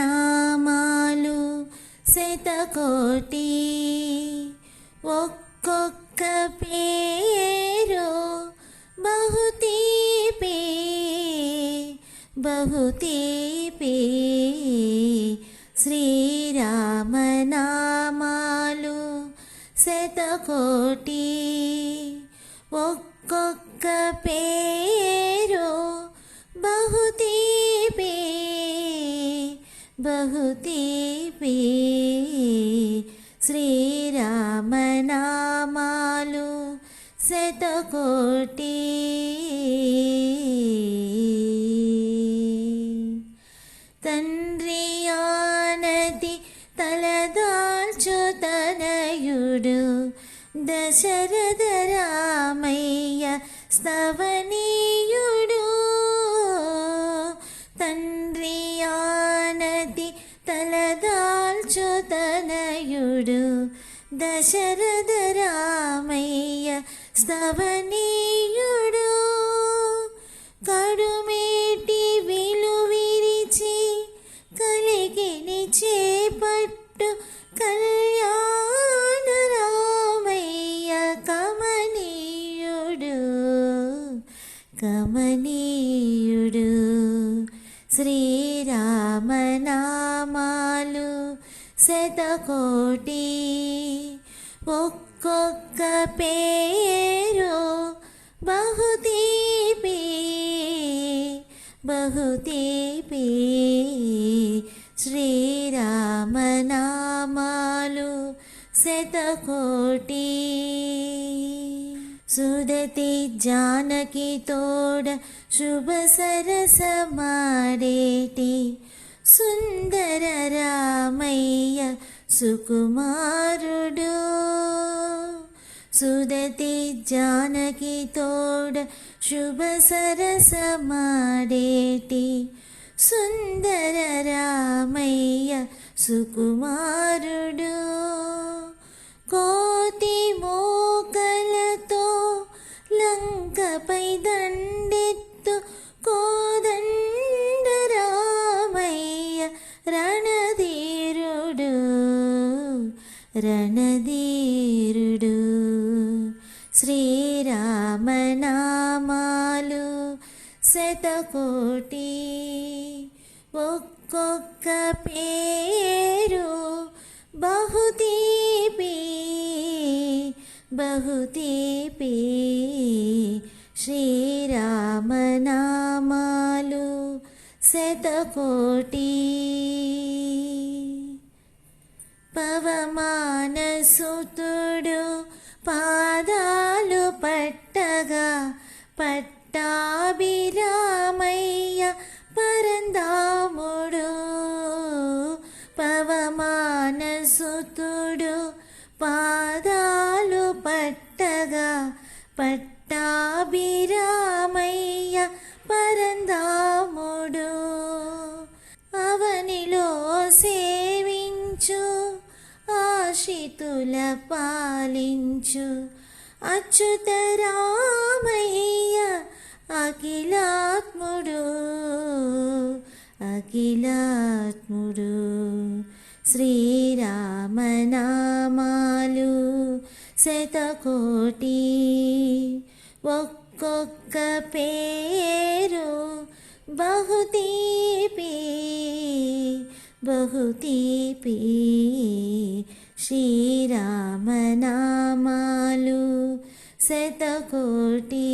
శ్రీరామనామాలు శతకోటి ఒక్కొక్క పేరు బహుతీపే బహుతీపే శ్రీరామనామాలు శతకోటి ఒక్కొక్క పేరు బహుతీపే బహుతీపే శ్రీరామనామాలు శతకోటి దశరథ రామయ్య స్తవనీయుడు తండ్రి ఆనతి తలదాల్చు తనయుడు దశరథ రామయ్య స్తవనీయుడు కడుమేటి విలు విరిచి కలిగిని చేపట్టు కమనీయుడు. శ్రీరామనామాలు శతకోటి. ఒక్కొక్క పేరు బహుతీపి బహుతీపి. శ్రీరామనామాలు శతకోటి. सुदती जनकी तोड शुभ सर समाडेटि सुन्दररा मैया सुकुमाुडो सुदति जानकी तोड शुभ सर समाडेटी सुन्दररा मैया सुकुमाुड లంకపై దండెత్తు కోదండ రామయ్య రణధీరుడు రణధీరుడు. శ్రీరామనామాలు శతకోటి ఒక్కొక్క పేరు బహుతీ बहु श्रीरामनामालु शतकोटि। पवमानसुतुडु पादालु पट्टगा पट्ट శితుల పాలించు అచ్యుతరామయ్య అఖిలాత్ముడు అఖిలాత్ముడు. శ్రీరామనామాలు శతకోటి. ఒక్కొక్క పేరు బహుతీపి బహుతీపి. శ్రీరామనామాలు శతకోటి